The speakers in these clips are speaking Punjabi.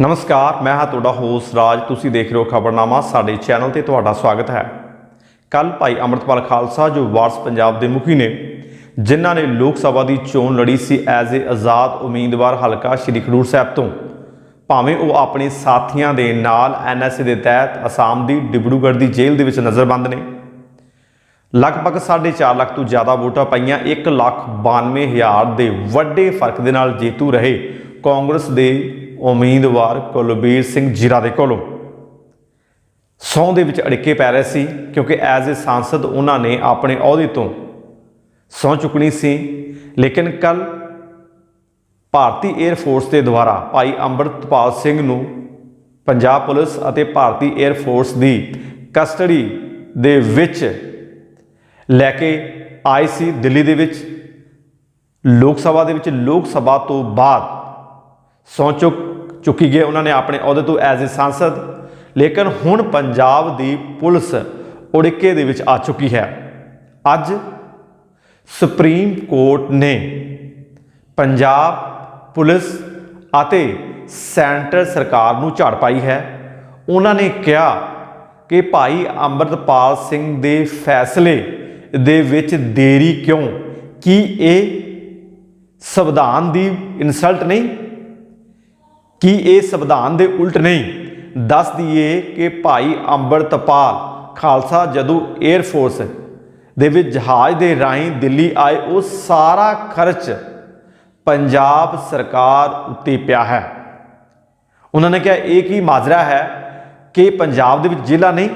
ਨਮਸਕਾਰ, ਮੈਂ ਹਾਂ ਤੁਹਾਡਾ ਹੋਸ ਰਾਜ। ਤੁਸੀਂ ਦੇਖ ਰਹੇ ਹੋ ਖਬਰਨਾਮਾ। ਸਾਡੇ ਚੈਨਲ ਤੇ ਤੁਹਾਡਾ ਸਵਾਗਤ ਹੈ। ਕੱਲ ਭਾਈ ਅਮਰਤਪਾਲ ਖਾਲਸਾ, ਜੋ ਵਾਰਸ ਪੰਜਾਬ ਦੇ ਮੁਖੀ ਨੇ, ਜਿਨ੍ਹਾਂ ਨੇ ਲੋਕ ਸਭਾ ਦੀ ਚੋਣ ਲੜੀ ਸੀ ਐਜ਼ ਏ ਆਜ਼ਾਦ ਉਮੀਦਵਾਰ ਹਲਕਾ ਸ਼੍ਰੀ ਖਡੂਰ ਸਾਹਿਬ ਤੋਂ। ਭਾਵੇਂ ਉਹ ਆਪਣੇ ਸਾਥੀਆਂ ਦੇ ਨਾਲ ਐਨਐਸਏ ਦੇ ਤਹਿਤ ਅਸਾਮ ਦੀ ਡਿਬੜੂਗੜ੍ਹ ਦੀ ਜੇਲ੍ਹ ਦੇ ਵਿੱਚ ਨਜ਼ਰਬੰਦ ਨੇ। ਲਗਭਗ 4.5 ਲੱਖ ਤੋਂ ਜ਼ਿਆਦਾ ਵੋਟਾਂ ਪਈਆਂ 1 ਲੱਖ 92 ਹਜ਼ਾਰ ਦੇ ਵੱਡੇ ਫ਼ਰਕ ਦੇ ਨਾਲ ਜੇਤੂ ਰਹੇ ਕਾਂਗਰਸ ਦੇ ਉਮੀਦਵਾਰ ਕੁਲਬੀਰ ਸਿੰਘ ਜੀਰਾ ਦੇ ਕੋਲੋਂ। ਸੌਂ ਦੇ ਵਿੱਚ ਅੜਿੱਕੇ ਪੈ ਰਹੇ ਸੀ ਕਿਉਂਕਿ ਐਜ਼ ਏ ਸਾਂਸਦ ਉਹਨਾਂ ਨੇ ਆਪਣੇ ਅਹੁਦੇ ਤੋਂ ਸਹੁੰ ਚੁੱਕਣੀ ਸੀ। ਲੇਕਿਨ ਕੱਲ ਭਾਰਤੀ 에ਅਰ ਫੋਰਸ ਦੇ ਦੁਆਰਾ ਭਾਈ ਅੰਮ੍ਰਿਤਪਾਲ ਸਿੰਘ ਨੂੰ ਪੰਜਾਬ ਪੁਲਿਸ ਅਤੇ ਭਾਰਤੀ 에ਅਰ ਫੋਰਸ ਦੀ ਕਸਟਡੀ ਦੇ ਵਿੱਚ ਲੈ ਕੇ ਆਏ ਸੀ ਦਿੱਲੀ ਦੇ ਵਿੱਚ। ਲੋਕ ਸਭਾ ਦੇ ਵਿੱਚ ਲੋਕ ਸਭਾ ਤੋਂ ਬਾਅਦ ਸਹੁੰ ਚੁੱਕ ਚੁੱਕੀ ਗਏ, ਉਹਨਾਂ ਨੇ ਆਪਣੇ ਅਹੁਦੇ ਤੋਂ ਐਜ਼ ਏ ਸੰਸਦ। ਲੇਕਿਨ ਹੁਣ ਪੰਜਾਬ ਦੀ ਪੁਲਿਸ ਉੜਿੱਕੇ ਦੇ ਵਿੱਚ ਆ ਚੁੱਕੀ ਹੈ। ਅੱਜ ਸੁਪਰੀਮ ਕੋਰਟ ਨੇ ਪੰਜਾਬ ਪੁਲਿਸ ਅਤੇ ਸੈਂਟਰ ਸਰਕਾਰ ਨੂੰ ਝਾੜ ਪਾਈ ਹੈ। ਉਹਨਾਂ ਨੇ ਕਿਹਾ ਕਿ ਭਾਈ ਅੰਮ੍ਰਿਤਪਾਲ ਸਿੰਘ ਦੇ ਫੈਸਲੇ ਦੇ ਵਿੱਚ ਦੇਰੀ ਕਿਉਂ? ਕੀ ਇਹ ਸੰਵਿਧਾਨ ਦੀ ਇਨਸਲਟ ਨਹੀਂ? ਕੀ ਇਹ ਸੰਵਿਧਾਨ ਦੇ ਉਲਟ ਨਹੀਂ। ਦੱਸ ਦਈਏ ਕਿ ਭਾਈ ਅੰਮ੍ਰਿਤਪਾਲ ਖਾਲਸਾ ਜਦੋਂ 에ਅਰ ਫੋਰਸ ਦੇ ਵਿੱਚ ਜਹਾਜ਼ ਦੇ ਰਾਹੀਂ ਦਿੱਲੀ ਆਏ, ਉਹ ਸਾਰਾ ਖਰਚ ਪੰਜਾਬ ਸਰਕਾਰ ਉੱਤੇ ਪਿਆ ਹੈ। ਉਹਨਾਂ ਨੇ ਕਿਹਾ, ਇਹ ਕੀ ਮਾਜਰਾ ਹੈ ਕਿ ਪੰਜਾਬ ਦੇ ਵਿੱਚ ਜ਼ਿਲ੍ਹਾ ਨਹੀਂ,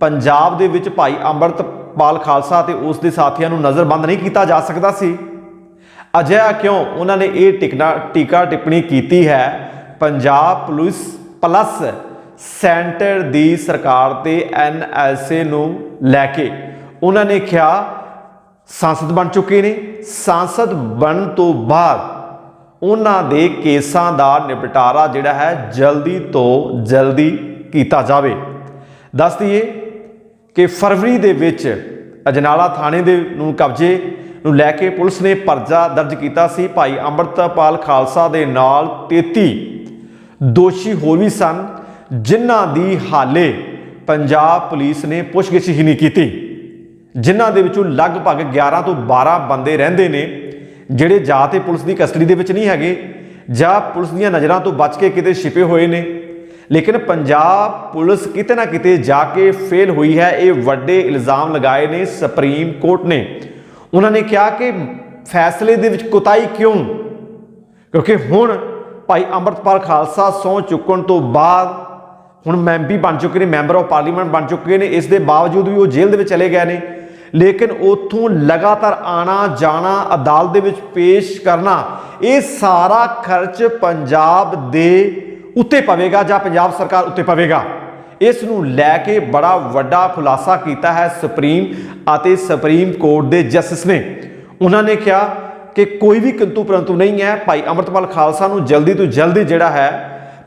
ਪੰਜਾਬ ਦੇ ਵਿੱਚ ਭਾਈ ਅੰਮ੍ਰਿਤਪਾਲ ਖਾਲਸਾ ਤੇ ਉਸ ਦੇ ਸਾਥੀਆਂ ਨੂੰ ਨਜ਼ਰਬੰਦ ਨਹੀਂ ਕੀਤਾ ਜਾ ਸਕਦਾ ਸੀ। ਅਜਿਹਾ ਕਿਉਂ? ਉਹਨਾਂ ਨੇ ਇਹ ਟਿਕਣਾ ਟੀਕਾ ਟਿੱਪਣੀ ਕੀਤੀ ਹੈ ਪੰਜਾਬ ਪੁਲਿਸ ਪਲੱਸ ਸੈਂਟਰ ਦੀ ਸਰਕਾਰ ਤੇ ਐਨਐਸਏ ਨੂੰ ਲੈ ਕੇ ਉਹਨਾਂ ਨੇ ਕਿਹਾ, ਸੰਸਦ ਬਣ ਚੁੱਕੇ ਨੇ। ਸੰਸਦ ਬਣਨ ਤੋਂ ਬਾਅਦ ਉਹਨਾਂ ਦੇ ਕੇਸਾਂ ਦਾ ਨਿਪਟਾਰਾ ਜਿਹੜਾ ਹੈ ਜਲਦੀ ਤੋਂ ਜਲਦੀ ਕੀਤਾ ਜਾਵੇ। ਦੱਸ ਦਈਏ ਕਿ ਫਰਵਰੀ ਦੇ ਵਿੱਚ ਅਜਨਾਲਾ ਥਾਣੇ ਦੇ ਨੂੰ ਕਬਜ਼ੇ ਨੂੰ ਲੈ ਕੇ ਪੁਲਿਸ ਨੇ ਪਰਚਾ ਦਰਜ ਕੀਤਾ ਸੀ। ਭਾਈ ਅੰਮ੍ਰਿਤਪਾਲ ਖਾਲਸਾ ਦੇ ਨਾਲ 33 ਦੋਸ਼ੀ ਹੋਰ ਵੀ ਸਨ, ਜਿਨ੍ਹਾਂ ਦੀ ਹਾਲੇ ਪੰਜਾਬ ਪੁਲਿਸ ਨੇ ਪੁੱਛਗਿੱਛ ਹੀ ਨਹੀਂ ਕੀਤੀ। ਜਿਨ੍ਹਾਂ ਦੇ ਵਿੱਚੋਂ ਲਗਭਗ 11 ਤੋਂ 12 ਬੰਦੇ ਰਹਿੰਦੇ ਨੇ, ਜਿਹੜੇ ਜਾਂ ਤੇ ਪੁਲਿਸ ਦੀ ਕਸਟਡੀ ਦੇ ਵਿੱਚ ਨਹੀਂ ਹੈਗੇ, ਜਾਂ ਪੁਲਿਸ ਦੀਆਂ ਨਜ਼ਰਾਂ ਤੋਂ ਬਚ ਕੇ ਕਿਤੇ ਛਿਪੇ ਹੋਏ ਨੇ। ਲੇਕਿਨ ਪੰਜਾਬ ਪੁਲਿਸ ਕਿਤੇ ਨਾ ਕਿਤੇ ਜਾ ਕੇ ਫੇਲ ਹੋਈ ਹੈ, ਇਹ ਵੱਡੇ ਇਲਜ਼ਾਮ ਲਗਾਏ ਨੇ ਸੁਪਰੀਮ ਕੋਰਟ ਨੇ। ਉਹਨਾਂ ਨੇ ਕਿਹਾ ਕਿ ਫੈਸਲੇ ਦੇ ਵਿੱਚ ਕੁਤਾਈ ਕਿਉਂ? ਕਿਉਂਕਿ ਹੁਣ ਭਾਈ ਅੰਮ੍ਰਿਤਪਾਲ ਖਾਲਸਾ ਸਹੁੰ ਚੁੱਕਣ ਤੋਂ ਬਾਅਦ ਹੁਣ ਮੈਂਬੀ ਬਣ ਚੁੱਕੇ ਨੇ, ਮੈਂਬਰ ਆਫ ਪਾਰਲੀਮੈਂਟ ਬਣ ਚੁੱਕੇ ਨੇ, ਇਸ ਦੇ ਬਾਵਜੂਦ ਵੀ ਉਹ ਜੇਲ੍ਹ ਦੇ ਵਿੱਚ ਚਲੇ ਗਏ ਨੇ। ਲੇਕਿਨ ਉਥੋਂ ਲਗਾਤਾਰ ਆਣਾ, ਜਾਣਾ, ਅਦਾਲਤ ਦੇ ਵਿੱਚ ਪੇਸ਼ ਕਰਨਾ, ਇਹ ਸਾਰਾ ਖਰਚ ਪੰਜਾਬ ਦੇ ਉੱਤੇ ਪਵੇਗਾ ਜਾਂ ਪੰਜਾਬ ਸਰਕਾਰ ਉੱਤੇ ਪਵੇਗਾ? ਇਸ ਨੂੰ ਲੈ ਕੇ ਬੜਾ ਵੱਡਾ ਖੁਲਾਸਾ ਕੀਤਾ ਹੈ ਸੁਪਰੀਮ ਅਤੇ ਸੁਪਰੀਮ ਕੋਰਟ ਦੇ ਜਸਟਿਸ ਨੇ। ਉਹਨਾਂ ਨੇ ਕਿਹਾ ਕਿ ਕੋਈ ਵੀ ਕਿੰਤੂ ਪਰੰਤੂ ਨਹੀਂ ਹੈ। ਭਾਈ ਅਮਰਤਪਾਲ ਖਾਲਸਾ ਨੂੰ ਜਲਦੀ ਤੋਂ ਜਲਦੀ ਜਿਹੜਾ ਹੈ,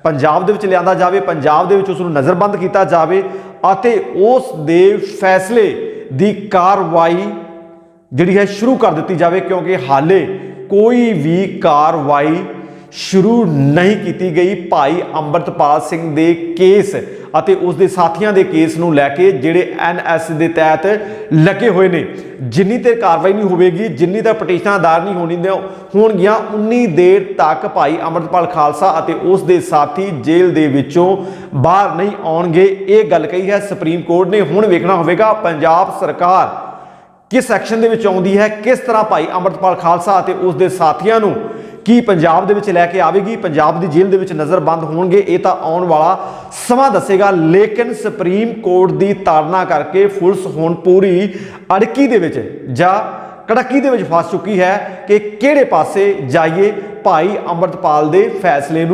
ਪੰਜਾਬ ਦੇ ਵਿੱਚ ਲਿਆਂਦਾ ਜਾਵੇ, ਪੰਜਾਬ ਦੇ ਵਿੱਚ ਉਸ ਨੂੰ ਨਜ਼ਰਬੰਦ ਕੀਤਾ ਜਾਵੇ ਅਤੇ ਉਸ ਦੇ ਫੈਸਲੇ ਦੀ ਕਾਰਵਾਈ ਜਿਹੜੀ ਹੈ ਸ਼ੁਰੂ ਕਰ ਦਿੱਤੀ ਜਾਵੇ, ਕਿਉਂਕਿ ਹਾਲੇ ਕੋਈ ਵੀ ਕਾਰਵਾਈ ਸ਼ੁਰੂ ਨਹੀਂ ਕੀਤੀ ਗਈ। ਭਾਈ ਅੰਮ੍ਰਿਤਪਾਲ ਸਿੰਘ ਦੇ ਕੇਸ ਅਤੇ ਉਸ ਦੇ ਸਾਥੀਆਂ ਦੇ ਕੇਸ ਨੂੰ ਲੈ ਕੇ ਜਿਹੜੇ ਐਨਐਸ ਦੇ ਤਹਿਤ ਲੱਗੇ ਹੋਏ ਨੇ। ਜਿੰਨੀ ਤੇ ਕਾਰਵਾਈ ਨਹੀਂ ਹੋਵੇਗੀ, ਜਿੰਨੀ ਤੱਕ ਪਟੀਸ਼ਨਾਂ ਦਾਇਰ ਨਹੀਂ ਹੋਣੀ ਹੋਣਗੀਆਂ, ਉਨੀ ਦੇਰ ਤੱਕ ਭਾਈ ਅੰਮ੍ਰਿਤਪਾਲ ਖਾਲਸਾ ਅਤੇ ਉਸ ਦੇ ਸਾਥੀ ਜੇਲ੍ਹ ਦੇ ਵਿੱਚੋਂ ਬਾਹਰ ਨਹੀਂ ਆਉਣਗੇ। ਇਹ ਗੱਲ ਕਹੀ ਹੈ ਸੁਪਰੀਮ ਕੋਰਟ ਨੇ। ਹੁਣ ਵੇਖਣਾ ਹੋਵੇਗਾ ਪੰਜਾਬ ਸਰਕਾਰ ਕਿਸ ਐਕਸ਼ਨ ਦੇ ਵਿੱਚ ਆਉਂਦੀ ਹੈ, ਕਿਸ ਤਰ੍ਹਾਂ ਭਾਈ ਅੰਮ੍ਰਿਤਪਾਲ ਖਾਲਸਾ ਅਤੇ ਉਸ ਦੇ ਸਾਥੀਆਂ ਨੂੰ ਕੀ ਪੰਜਾਬ ਦੇ ਵਿੱਚ ਲੈ ਕੇ ਆਵੇਗੀ? ਪੰਜਾਬ ਦੀ ਜੇਲ੍ਹ ਦੇ ਵਿੱਚ ਨਜ਼ਰਬੰਦ ਹੋਣਗੇ। ਇਹ ਤਾਂ ਆਉਣ ਵਾਲਾ ਸਮਾਂ ਦੱਸੇਗਾ, ਲੇਕਿਨ ਸੁਪਰੀਮ ਕੋਰਟ ਦੀ ਤਾੜਨਾ ਕਰਕੇ ਫੁਲਸ ਹੁਣ ਪੂਰੀ ਅੜਕੀ ਦੇ ਵਿੱਚ ਜਾਂ ਕੜਕੀ ਦੇ ਵਿੱਚ ਫਸ ਚੁੱਕੀ ਹੈ ਕਿ ਕਿਹੜੇ ਪਾਸੇ ਜਾਈਏ? ਭਾਈ ਅੰਮ੍ਰਿਤਪਾਲ ਦੇ ਫੈਸਲੇ ਨੂੰ